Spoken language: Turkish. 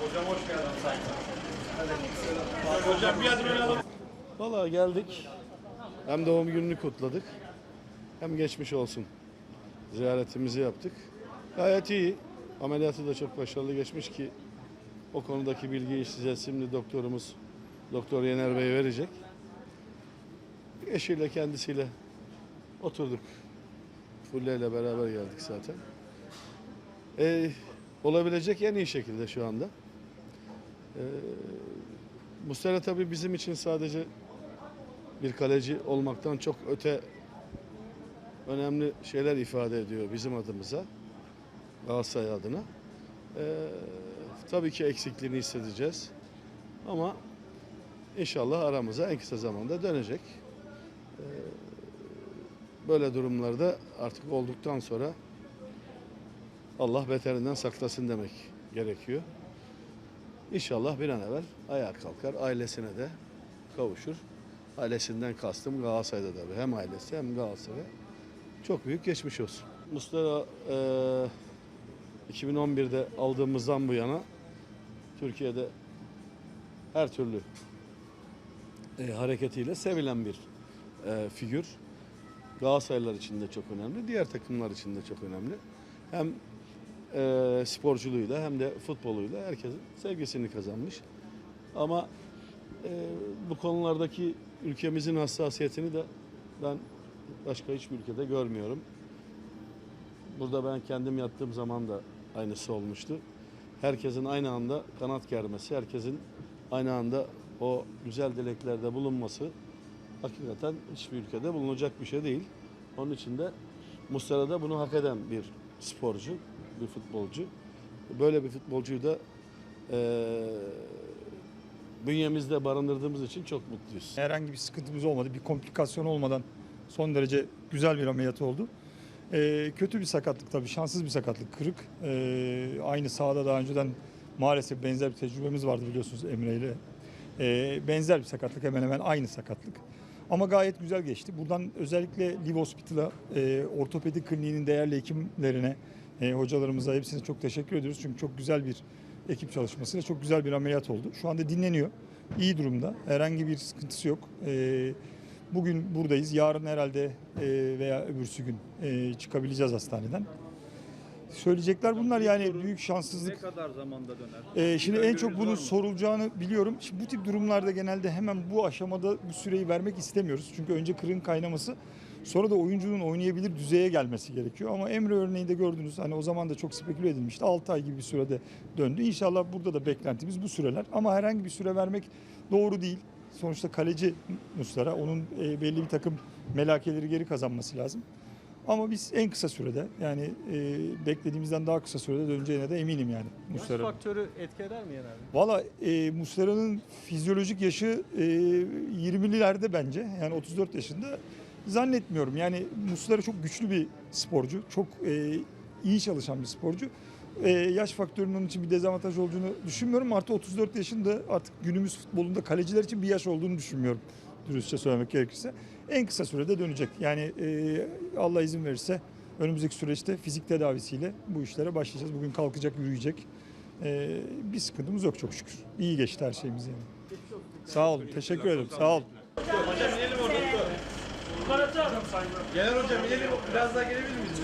Hocam hoş geldin. Hocam bir adım öne. Valla geldik. Hem doğum gününü kutladık. Hem geçmiş olsun. Ziyaretimizi yaptık. Gayet iyi. Ameliyatı da çok başarılı geçmiş ki o konudaki bilgiyi size şimdi doktorumuz Doktor Yener Bey verecek. Eşiyle kendisiyle oturduk. Fulle ile beraber geldik zaten. Ee, olabilecek en iyi şekilde şu anda. Ee, Muslera tabii bizim için sadece bir kaleci olmaktan çok öte önemli şeyler ifade ediyor bizim adımıza. Galatasaray adına. Ee, tabii ki eksikliğini hissedeceğiz. Ama inşallah aramıza en kısa zamanda dönecek. Ee, böyle durumlarda artık olduktan sonra Allah beterinden saklasın demek gerekiyor. İnşallah bir an evvel ayağa kalkar, ailesine de kavuşur. Ailesinden kastım Galatasaray'da tabii. Hem ailesi hem Galatasaray. Çok büyük geçmiş olsun. Mustafa eee 2011'de aldığımızdan bu yana Türkiye'de her türlü e, hareketiyle sevilen bir e, figür. Galatasaraylılar için de çok önemli, diğer takımlar için de çok önemli. Hem e, sporculuğuyla hem de futboluyla herkesin sevgisini kazanmış. Ama e, bu konulardaki ülkemizin hassasiyetini de ben başka hiçbir ülkede görmüyorum. Burada ben kendim yattığım zaman da aynısı olmuştu. Herkesin aynı anda kanat germesi, herkesin aynı anda o güzel dileklerde bulunması hakikaten hiçbir ülkede bulunacak bir şey değil. Onun için de Muslera da bunu hak eden bir sporcu, bir futbolcu. Böyle bir futbolcuyu da eee bünyemizde barındırdığımız için çok mutluyuz. Herhangi bir sıkıntımız olmadı. Bir komplikasyon olmadan son derece güzel bir ameliyat oldu. Ee, kötü bir sakatlık tabii. Şanssız bir sakatlık. Kırık. Ee, aynı sahada daha önceden maalesef benzer bir tecrübemiz vardı biliyorsunuz Emre ile. Ee, benzer bir sakatlık. Hemen hemen aynı sakatlık. Ama gayet güzel geçti. Buradan özellikle Live Hospital'a, e, ortopedi kliniğinin değerli hekimlerine, e, hocalarımıza hepsine çok teşekkür ediyoruz. Çünkü çok güzel bir ekip çalışmasıyla çok güzel bir ameliyat oldu. Şu anda dinleniyor. İyi durumda. Herhangi bir sıkıntısı yok. E, bugün buradayız. Yarın herhalde e, veya öbürsü gün e, çıkabileceğiz hastaneden. Söyleyecekler bunlar yani büyük şanssızlık. Ne kadar zamanda döner? Ee, şimdi en çok bunun sorulacağını biliyorum. Şimdi bu tip durumlarda genelde hemen bu aşamada bu süreyi vermek istemiyoruz. Çünkü önce kırın kaynaması sonra da oyuncunun oynayabilir düzeye gelmesi gerekiyor. Ama Emre örneğinde gördünüz hani o zaman da çok speküle edilmişti. 6 ay gibi bir sürede döndü. İnşallah burada da beklentimiz bu süreler. Ama herhangi bir süre vermek doğru değil. Sonuçta kaleci Muslera onun e, belli bir takım melakeleri geri kazanması lazım. Ama biz en kısa sürede yani e, beklediğimizden daha kısa sürede döneceğine de eminim yani Yaş Muslera'nın. faktörü etki eder mi Yener? Valla e, Muslera'nın fizyolojik yaşı e, 20'lilerde bence. Yani 34 yaşında zannetmiyorum. Yani Muslera çok güçlü bir sporcu. Çok e, iyi çalışan bir sporcu. E, yaş faktörünün onun için bir dezavantaj olduğunu düşünmüyorum. Artı 34 yaşında artık günümüz futbolunda kaleciler için bir yaş olduğunu düşünmüyorum. Dürüstçe söylemek gerekirse. En kısa sürede dönecek. Yani e, Allah izin verirse önümüzdeki süreçte fizik tedavisiyle bu işlere başlayacağız. Bugün kalkacak, yürüyecek. Ee, bir sıkıntımız yok çok şükür. İyi geçti her şeyimiz yani. Sağ olun. Teşekkür ederim. Sağ olun. Genel hocam inelim biraz daha gelebilir miyiz?